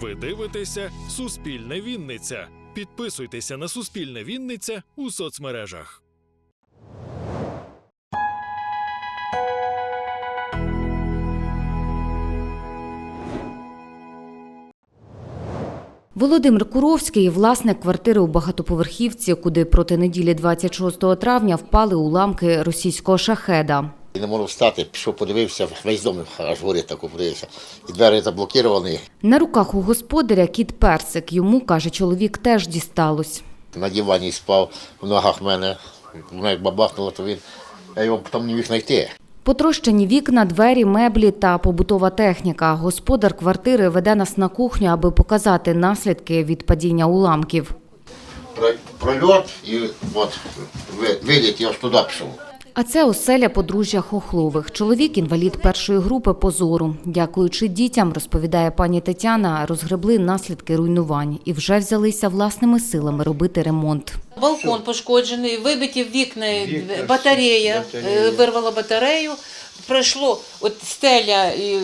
Ви дивитеся Суспільне Вінниця. Підписуйтеся на Суспільне Вінниця у соцмережах. Володимир Куровський, власник квартири у багатоповерхівці, куди проти неділі 26 травня впали уламки російського шахеда. І не можу встати, пішов, подивився, весь дом аж горить так подивився. І двері заблоковані. На руках у господаря кіт персик. Йому каже, чоловік теж дісталось. На дивані спав, в ногах мене. Воно як бабахнуло, то він. Я його потім не міг знайти. Потрощені вікна, двері, меблі та побутова техніка. Господар квартири веде нас на кухню, аби показати наслідки від падіння уламків. Про- Прольот і от ви- виліт, я аж туди пішов. А це оселя подружжя Хохлових. Чоловік інвалід першої групи по зору. Дякуючи дітям, розповідає пані Тетяна, розгребли наслідки руйнувань і вже взялися власними силами робити ремонт. Балкон пошкоджений, вибиті вікна, батарея, вирвала вирвало батарею. Пройшло от стеля, і е,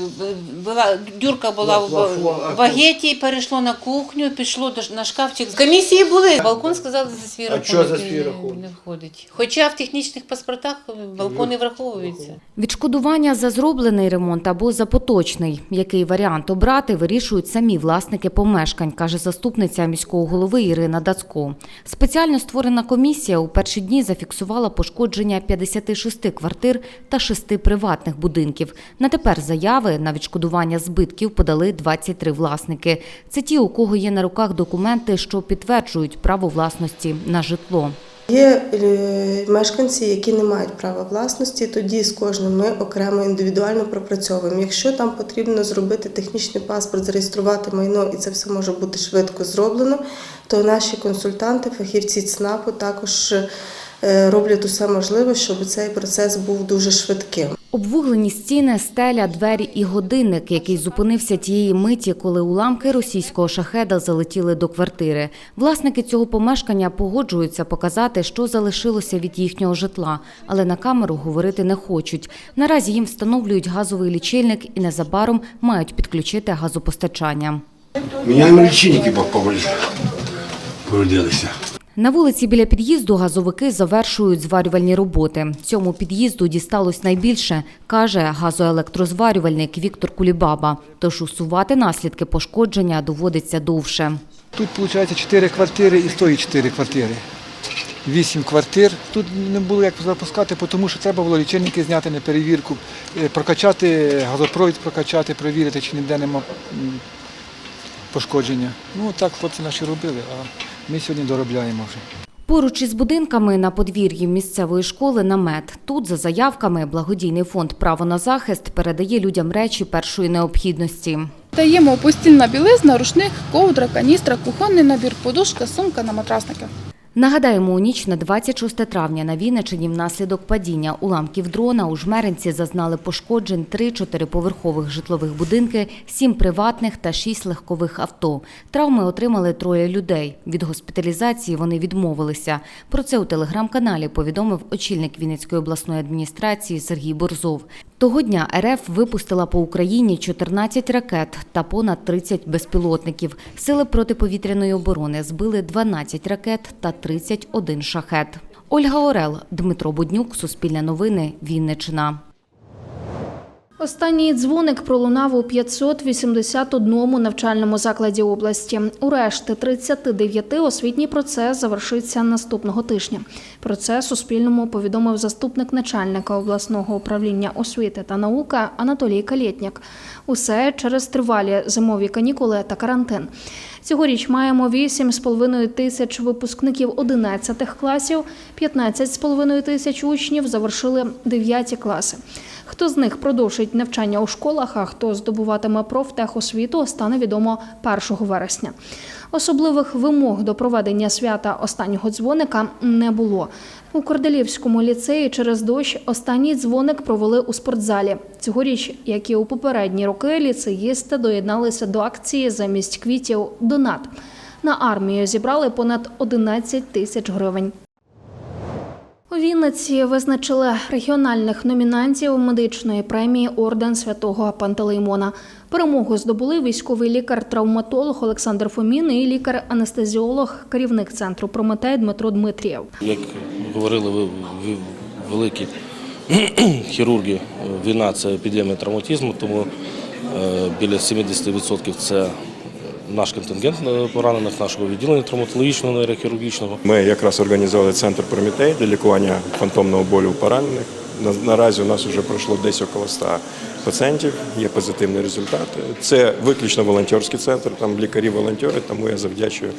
була дюрка була в багеті, перейшло на кухню, пішло до- на шкафчик. Комісії були. Балкон сказали за свій рахунок. що за не- свій рахунок? Не входить. Хоча в технічних паспортах балкон не враховується. Відшкодування за зроблений ремонт або за поточний. Який варіант обрати, вирішують самі власники помешкань, каже заступниця міського голови Ірина Дацько. Спеціально створена комісія у перші дні зафіксувала пошкодження 56 квартир та 6 приватних будинків. На тепер заяви на відшкодування збитків подали 23 власники. Це ті, у кого є на руках документи, що підтверджують право власності на житло. Є е, мешканці, які не мають права власності, тоді з кожним ми окремо індивідуально пропрацьовуємо. Якщо там потрібно зробити технічний паспорт, зареєструвати майно, і це все може бути швидко зроблено, то наші консультанти, фахівці ЦНАПу також е, роблять усе можливе, щоб цей процес був дуже швидким. Обвуглені стіни, стеля, двері і годинник, який зупинився тієї миті, коли уламки російського шахеда залетіли до квартири. Власники цього помешкання погоджуються показати, що залишилося від їхнього житла, але на камеру говорити не хочуть. Наразі їм встановлюють газовий лічильник і незабаром мають підключити газопостачання. Міняємо лічильники. Повалилися. На вулиці біля під'їзду газовики завершують зварювальні роботи. Цьому під'їзду дісталось найбільше, каже газоелектрозварювальник Віктор Кулібаба. Тож усувати наслідки пошкодження доводиться довше. Тут виходить 4 квартири і стоїть 4 квартири. 8 квартир. Тут не було як запускати, тому що треба було лічильники зняти на перевірку, е, прокачати, газопровід прокачати, перевірити, чи ніде нема пошкодження. Ну так хлопці наші робили, а ми сьогодні доробляємо вже. Поруч із будинками на подвір'ї місцевої школи намет. Тут, за заявками, благодійний фонд Право на захист передає людям речі першої необхідності. Даємо постільна білизна, рушник, ковдра, каністра, кухонний набір, подушка, сумка на матрасники. Нагадаємо, у ніч на 26 травня на Вінничині внаслідок падіння уламків дрона у Жмеринці зазнали пошкоджень три чотириповерхових житлових будинки, сім приватних та шість легкових авто. Травми отримали троє людей. Від госпіталізації вони відмовилися. Про це у телеграм-каналі повідомив очільник Вінницької обласної адміністрації Сергій Борзов. Того дня РФ випустила по Україні 14 ракет та понад 30 безпілотників. Сили протиповітряної оборони збили 12 ракет та 31 шахет. Ольга Орел, Дмитро Буднюк, Суспільне новини, Вінниччина. Останній дзвоник пролунав у 581 навчальному закладі області. У решти 39 освітній процес завершиться наступного тижня. Про це Суспільному повідомив заступник начальника обласного управління освіти та науки Анатолій Калєтняк. Усе через тривалі зимові канікули та карантин. Цьогоріч маємо 8,5 тисяч випускників 11 класів, 15,5 тисяч учнів завершили 9 класи. Хто з них продовжить навчання у школах, а хто здобуватиме профтехосвіту, стане відомо 1 вересня. Особливих вимог до проведення свята останнього дзвоника не було. У Корделівському ліцеї через дощ останній дзвоник провели у спортзалі. Цьогоріч, як і у попередні роки, ліцеїсти доєдналися до акції замість квітів Донат. На армію зібрали понад 11 тисяч гривень. У Вінниці визначили регіональних номінантів медичної премії Орден святого Пантелеймона. Перемогу здобули військовий лікар-травматолог Олександр Фомін і лікар-анестезіолог, керівник центру Прометей Дмитро Дмитрієв. Як говорили ви, ви великі хірурги, війна це епідемія травматизму, тому е, біля 70% це наш контингент е, поранених нашого відділення травматологічного нейрохірургічного. Ми якраз організували центр Прометей для лікування фантомного болю у поранених. Наразі у нас вже пройшло десь около 100 пацієнтів, є позитивні результати. Це виключно волонтерський центр, там лікарі-волонтери, тому я завдячую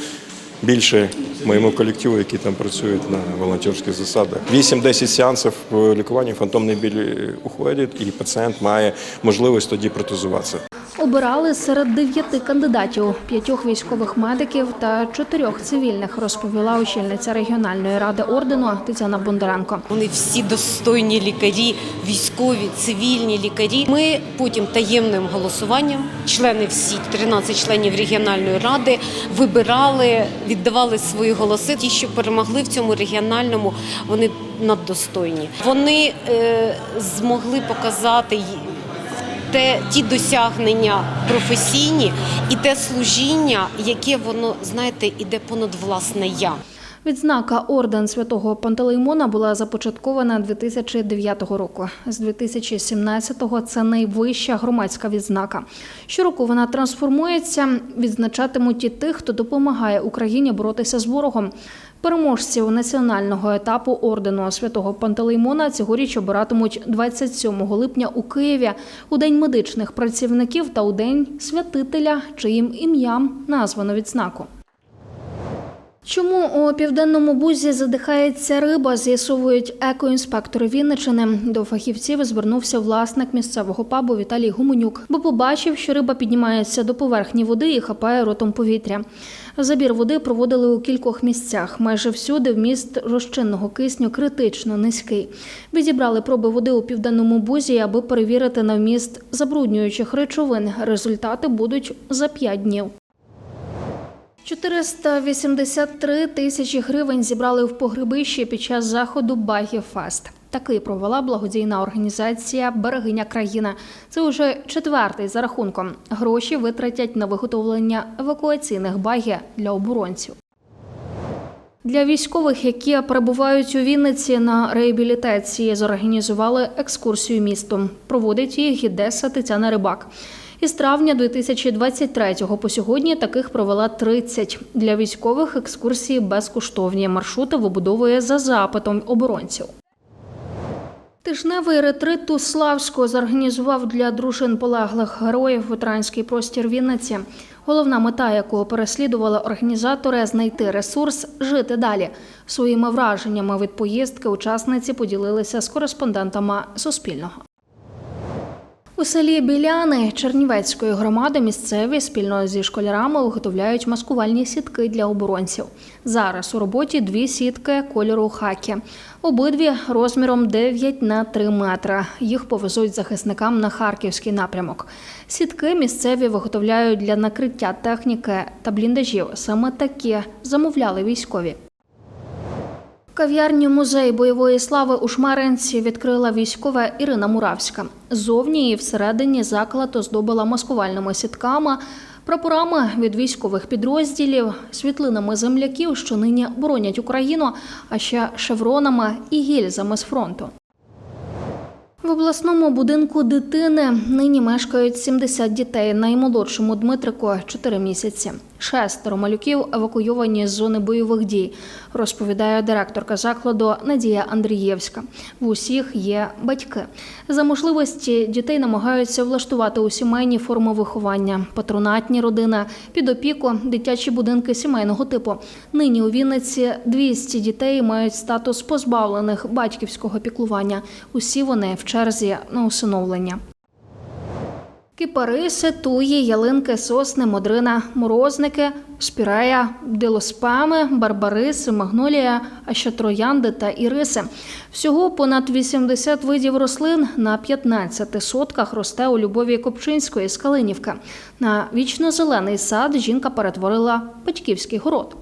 більше моєму колективу, які там працюють на волонтерських засадах. 8-10 сеансів по лікуванню фантомний біль уходить, і пацієнт має можливість тоді протезуватися. Обирали серед дев'яти кандидатів п'ятьох військових медиків та чотирьох цивільних, розповіла очільниця регіональної ради ордену Тетяна Бондаренко. Вони всі достойні лікарі, військові, цивільні лікарі. Ми потім таємним голосуванням, члени всі 13 членів регіональної ради, вибирали, віддавали свої голоси. Ті, що перемогли в цьому регіональному, вони наддостойні. Вони е, змогли показати те, ті досягнення професійні і те служіння, яке воно знаєте, іде понад власне я. Відзнака орден святого Пантелеймона була започаткована 2009 року. З 2017-го це найвища громадська відзнака. Щороку вона трансформується, відзначатимуть і тих, хто допомагає Україні боротися з ворогом. Переможців національного етапу ордену святого Пантелеймона цьогоріч обиратимуть 27 липня у Києві у день медичних працівників та у день святителя, чиїм ім'ям названо відзнаку. Чому у південному бузі задихається риба, з'ясовують екоінспектори Вінничини. До фахівців звернувся власник місцевого пабу Віталій Гуменюк, бо побачив, що риба піднімається до поверхні води і хапає ротом повітря. Забір води проводили у кількох місцях. Майже всюди вміст розчинного кисню критично низький. Відібрали проби води у південному бузі, аби перевірити на вміст забруднюючих речовин. Результати будуть за 5 днів. 483 тисячі гривень зібрали в погребищі під час заходу Багі Фест. Такий провела благодійна організація Берегиня країна. Це уже четвертий за рахунком. Гроші витратять на виготовлення евакуаційних багі для оборонців. Для військових, які перебувають у Вінниці на реабілітації, зорганізували екскурсію містом. Проводить її гідеса Тетяна Рибак. Із травня 2023 по сьогодні таких провела 30. Для військових екскурсії безкоштовні. Маршрути вибудовує за запитом оборонців. Тижневий ретрит у зорганізував для дружин полеглих героїв ветеранський простір Вінниці. Головна мета, якого переслідували організатори, знайти ресурс, жити далі. Своїми враженнями від поїздки учасниці поділилися з кореспондентами Суспільного. У селі Біляни Чернівецької громади місцеві спільно зі школярами виготовляють маскувальні сітки для оборонців. Зараз у роботі дві сітки кольору хакі. Обидві розміром 9 на 3 метри. Їх повезуть захисникам на харківський напрямок. Сітки місцеві виготовляють для накриття техніки та бліндажів. Саме такі замовляли військові. Кав'ярню музей бойової слави у Шмаринці відкрила військова Ірина Муравська. Зовні і всередині заклад оздобила маскувальними сітками, прапорами від військових підрозділів, світлинами земляків, що нині боронять Україну, а ще шевронами і гільзами з фронту. В обласному будинку дитини нині мешкають 70 дітей. Наймолодшому Дмитрику 4 місяці. Шестеро малюків евакуйовані з зони бойових дій, розповідає директорка закладу Надія Андрієвська. В усіх є батьки. За можливості дітей намагаються влаштувати у сімейні форми виховання, патронатні родини, під опіку, дитячі будинки сімейного типу. Нині у Вінниці 200 дітей мають статус позбавлених батьківського піклування. Усі вони в черзі на усиновлення. Кипариси, туї, ялинки, сосни, модрина, морозники, спірея, дилоспами, барбариси, магнолія, а ще троянди та іриси. Всього понад 80 видів рослин на 15 сотках росте у Любові Копчинської з Калинівки. На вічно-зелений сад жінка перетворила батьківський город.